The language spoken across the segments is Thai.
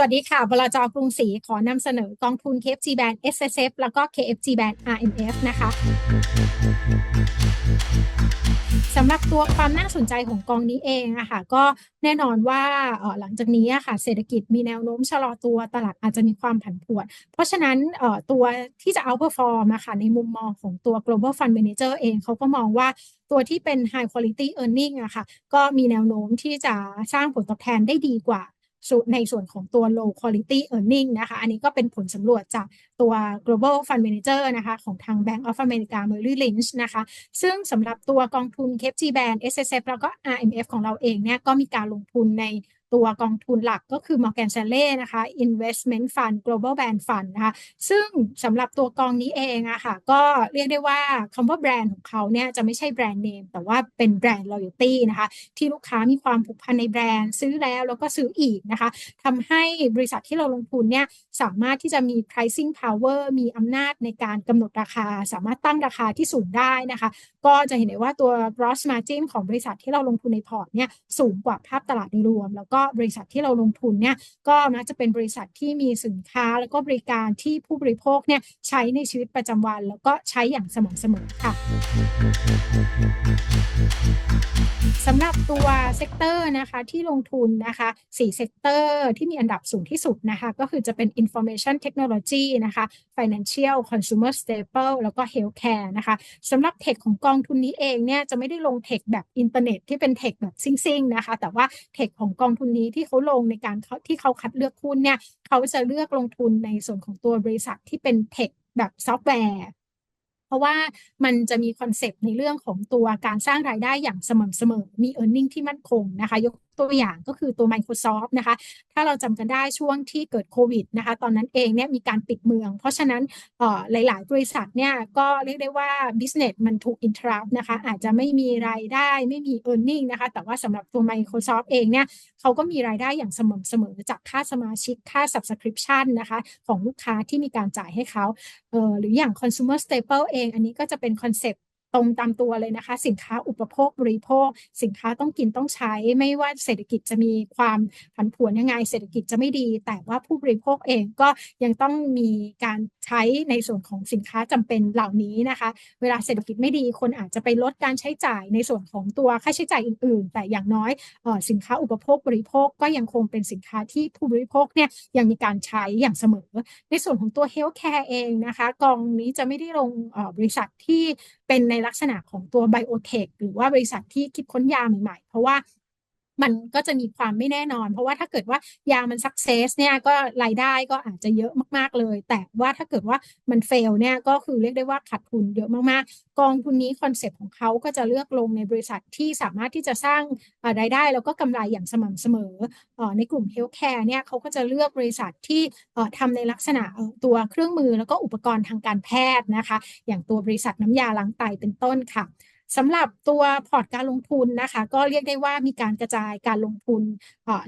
วัสดีค่ะ บลจกรุงศรีขอนำเสนอกองทุน KFG Band SSF แล้วก็ KFG Band RMF นะคะสำหรับตัวความน่าสนใจของกองนี้เองอะค่ะก็แน่นอนว่าหลังจากนี้อะค่ะเศรษฐกิจมีแนวโน้มชะลอตัวตลาดอาจจะมีความผันผวน เพราะฉะนั้นตัวที่จะ outperform อะค่ะในมุมมองของตัว global fund manager เองเขาก็มองว่าตัวที่เป็น high quality earning อะค่ะก็มีแนวโน้มที่จะสร้างผลตอบแทนได้ดีกว่า ในส่วนของตัว low quality earning นะคะ อันนี้ก็เป็นผลสำรวจจากตัว global fund manager นะคะของทาง Bank of America Merrill Lynch นะคะ ซึ่งสำหรับตัวกองทุน KFG Band SSF แล้วก็ RMF ของเราเองเนี่ยก็มีการลงทุนใน ตัวกองทุนหลักก็คือ Morgan Stanley นะคะ Investment Fund Global Band Fund นะคะซึ่งสำหรับตัวกองนี้เองอะค่ะก็เรียกได้ว่าคำว่าแบรนด์ของเขาเนี่ยจะไม่ใช่แบรนด์เนมแต่ว่าเป็นแบรนด์ loyalty นะคะที่ลูกค้ามีความผูกพันในแบรนด์ซื้อแล้วแล้วก็ซื้ออีกนะคะทำให้บริษัทที่เราลงทุนเนี่ยสามารถที่จะมี pricing power มีอำนาจในการกำหนดราคา สามารถตั้งราคาที่สูงได้นะคะ ก็จะเห็นได้ว่าตัว gross margin ของบริษัทที่เราลงทุนในพอร์ตเนี่ยสูงกว่าภาพตลาดโดยรวม แล้วก็บริษัทที่เราลงทุนเนี่ยก็มักจะเป็นบริษัทที่มีสินค้าแล้วก็บริการที่ผู้บริโภคเนี่ยใช้ในชีวิตประจำวัน แล้วก็ใช้อย่างสม่ำเสมอค่ะสำหรับตัวเซกเตอร์นะคะที่ลงทุนนะคะ4เซกเตอร์ที่มีอันดับสูงที่สุดนะคะก็คือจะเป็น information technology นะคะ financial consumer staple แล้วก็ healthcare นะคะสำหรับเทคของกองทุนนี้เองเนี่ยจะไม่ได้ลงเทคแบบอินเทอร์เน็ตที่เป็นเทคแบบซิ่งๆนะคะแต่ว่าเทคของกองทุนนี้ที่เขาลงในการที่เขาคัดเลือกหุ้นเนี่ยเขาจะเลือกลงทุนในส่วนของตัวบริษัทที่เป็นเทคแบบซอฟต์แวร์ เพราะว่ามันจะมีคอนเซปต์ในเรื่องของตัวการสร้างรายได้อย่างสม่ำเสมอ มี e a r n i n g ที่มั่นคงนะคะยก ตัวอย่างก็คือตัว Microsoft นะคะ ถ้าเราจำกันได้ช่วงที่เกิดโควิดนะคะ ตอนนั้นเองเนี่ยมีการปิดเมือง เพราะฉะนั้นหลาย ๆ บริษัทเนี่ยก็เรียกได้ว่า business มันถูก interrupt นะคะ อาจจะไม่มีรายได้ไม่มี e a r n i n g นะคะ แต่ว่าสำหรับตัว Microsoft เองเนี่ยเขาก็มีรายได้อย่างสม่ำเสมอจากค่าสมาชิกค่า subscription นะคะ ของลูกค้าที่มีการจ่ายให้เขาเหรืออย่าง consumer staple เอง อันนี้ก็จะเป็นคอนเซปต์ ตรงตามตัวเลยนะคะ สินค้าอุปโภคบริโภค สินค้าต้องกินต้องใช้ ไม่ว่าเศรษฐกิจจะมีความผันผวนยังไง เศรษฐกิจจะไม่ดี แต่ว่าผู้บริโภคเองก็ยังต้องมีการใช้ในส่วนของสินค้าจำเป็นเหล่านี้นะคะ เวลาเศรษฐกิจไม่ดีคนอาจจะไปลดการใช้จ่ายในส่วนของตัวค่าใช้จ่ายอื่น ๆ แต่อย่างน้อยอสินค้าอุปโภคบริโภคก็ยังคงเป็นสินค้าที่ผู้บริโภคเนี่ยยังมีการใช้อย่างเสมอ ในส่วนของตัวเฮลท์แคร์เองนะคะกองนี้จะไม่ได้ลงบริษัทที่ เป็นในลักษณะของตัวไบโอเทคหรือว่าบริษัทที่คิดค้นยาใหม่ๆ เพราะว่า มันก็จะมีความไม่แน่นอน เพราะว่าถ้าเกิดว่ายามันสักเซสเนี่ยก็รายได้ก็อาจจะเยอะมากๆเลย แต่ว่าถ้าเกิดว่ามันเฟลเนี่ยก็คือเรียกได้ว่าขาดทุนเยอะมากๆ กองทุนนี้คอนเซปต์ของเขาก็จะเลือกลงในบริษัทที่สามารถที่จะสร้างรายได้แล้วก็กำไรอย่างสม่ำเสมอในกลุ่มเฮลท์แคร์เนี่ยเขาก็จะเลือกบริษัทที่ทำในลักษณะตัวเครื่องมือแล้วก็อุปกรณ์ทางการแพทย์นะคะ อย่างตัวบริษัทน้ำยาล้างไตเป็นต้นค่ะ สำหรับตัวพอร์ตการลงทุนนะคะ ก็เรียกได้ว่ามีการกระจายการลงทุน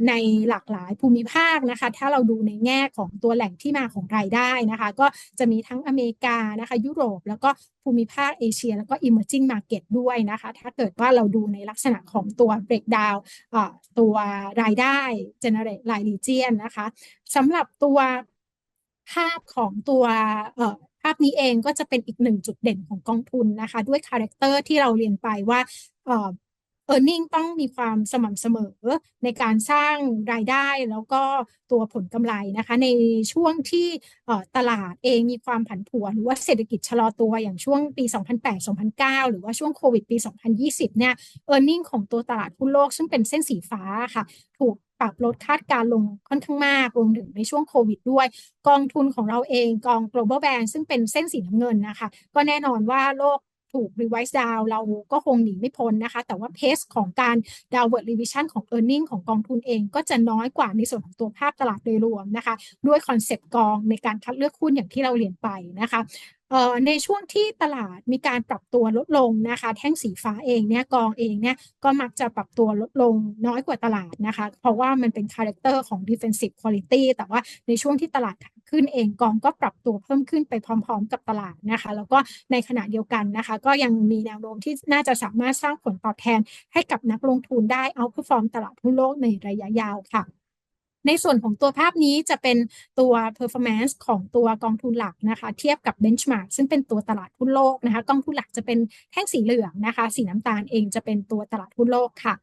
ในหลากหลายภูมิภาคนะคะ ถ้าเราดูในแง่ของตัวแหล่งที่มาของรายได้นะคะ ก็จะมีทั้งอเมริกานะคะ ยุโรปแล้วก็ภูมิภาคเอเชีย แล้วก็ emerging market ด้วยนะคะ ถ้าเกิดว่าเราดูในลักษณะของตัว breakdown ตัวรายได้ generate ราย region นะคะสำหรับตัวภาพของตัว ภาพนี้เองก็จะเป็นอีกหนึ่งจุดเด่นของกองทุนนะคะ ด้วยคาแรคเตอร์ที่เราเรียนไปว่าเออร์เน็งต้องมีความสม่ำเสมอในการสร้างรายได้แล้วก็ตัวผลกำไรนะคะ ในช่วงที่ตลาดเองมีความผันผวนหรือว่าเศรษฐกิจชะลอตัวอย่างช่วงปี 2008-2009 หรือว่าช่วงโควิดปี 2020 เนี่ยเออร์เน็ของตัวตลาดหุ้นโลกซึ่งเป็นเส้นสีฟ้าค่ะ ถูก ปรับลดคาดการลงค่อนข้างมากรวมถึงในช่วงโควิดด้วย กองทุนของเราเองกอง global band ซึ่งเป็นเส้นสีน้ำเงินนะคะ ก็แน่นอนว่าโลกถูก revise down เราก็คงหนีไม่พ้นนะคะ แต่ว่าเพสของการ downward revision ของ earning ของกองทุนเองก็จะน้อยกว่าในส่วนของตัวภาพตลาดโดยรวมนะคะ ด้วยคอนเซปต์กองในการคัดเลือกหุ้นอย่างที่เราเรียนไปนะคะ ในช่วงที่ตลาดมีการปรับตัวลดลงนะคะ แท่งสีฟ้าเองเนี่ยกองเองเนี่ยก็มักจะปรับตัวลดลงน้อยกว่าตลาดนะคะ เพราะว่ามันเป็นคาแรคเตอร์ของ defensive quality แต่ว่าในช่วงที่ตลาดขึ้นเองกองก็ปรับตัวเพิ่มขึ้นไปพร้อม ๆ กับตลาดนะคะ แล้วก็ในขณะเดียวกันนะคะ ก็ยังมีแนวโน้มที่น่าจะสามารถสร้างผลตอบแทนให้กับนักลงทุนได้เอาผู้ฟอร์มตลาดหุ้นโลกในระยะยาวค่ะ ในส่วนของตัวภาพนี้จะเป็นตัว performance ของตัวกองทุนหลักนะคะ เทียบกับ benchmark ซึ่งเป็นตัวตลาดหุ้นโลกนะคะ กองทุนหลักจะเป็นแท่งสีเหลืองนะคะ สีน้ำตาลเองจะเป็นตัวตลาดหุ้นโลกค่ะ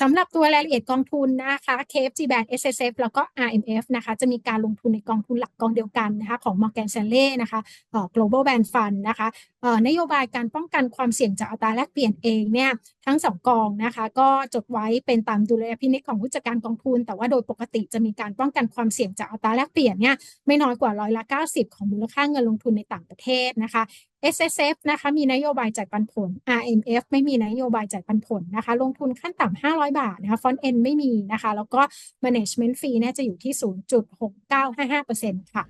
สำหรับตัวรายละเอียดกองทุนนะคะ KFG Band SSF แล้วก็ RMF นะคะ จะมีการลงทุนในกองทุนหลักกองเดียวกันนะคะของ Morgan Stanley นะคะเอ่อ Global Band Fund นะคะเอ่อนโยบายการป้องกันความเสี่ยงจากอัตราแลกเปลี่ยนเองเนี่ยทั้งสองกองนะคะ ก็จดไว้เป็นตามดุลยพินิจของผู้จัดการกองทุน แต่ว่าโดยปกติจะมีการป้องกันความเสี่ยงจากอัตราแลกเปลี่ยนเนี่ยไม่น้อยกว่าร้อยละ90 ของมูลค่าเงินลงทุนในต่างประเทศนะคะ S S F นะคะมีนโยบายจ่ายปันผล R M F ไม่มีนโยบายจ่ายปันผลนะคะ ลงทุนขั้นต่ำ500 บาทนะคะฟอนต์เอ็นไม่มีนะคะ แล้วก็ management fee เนี่ยจะอยู่ที่ 0.6955%ค่ะ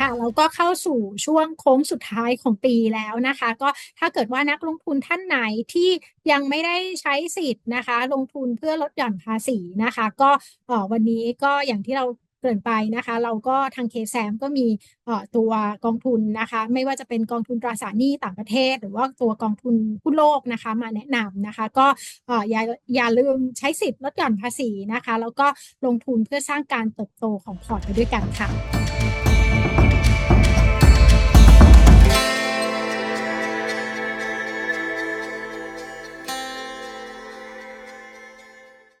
ค่ะแล้วก็เข้าสู่ช่วงโค้งสุดท้ายของปีแล้วนะคะ ก็ถ้าเกิดว่านักลงทุนท่านไหนที่ยังไม่ได้ใช้สิทธิ์นะคะ ลงทุนเพื่อลดหย่อนภาษีนะคะ ก็ออวันนี้ก็อย่างที่เรา เกินไปนะคะ เราก็ทางเคแซมก็มีตัวกองทุนนะคะ ไม่ว่าจะเป็นกองทุนตราสารหนี้ต่างประเทศ หรือว่าตัวกองทุนหุ้โลกนะคะ มาแนะนำนะคะ ก็เอ่ออย่าอย่าลืมใช้สิทธิ์ลดหย่อนภาษีนะคะ แล้วก็ลงทุนเพื่อสร้างการเติบโตของพอร์ตไปด้วยกันค่ะ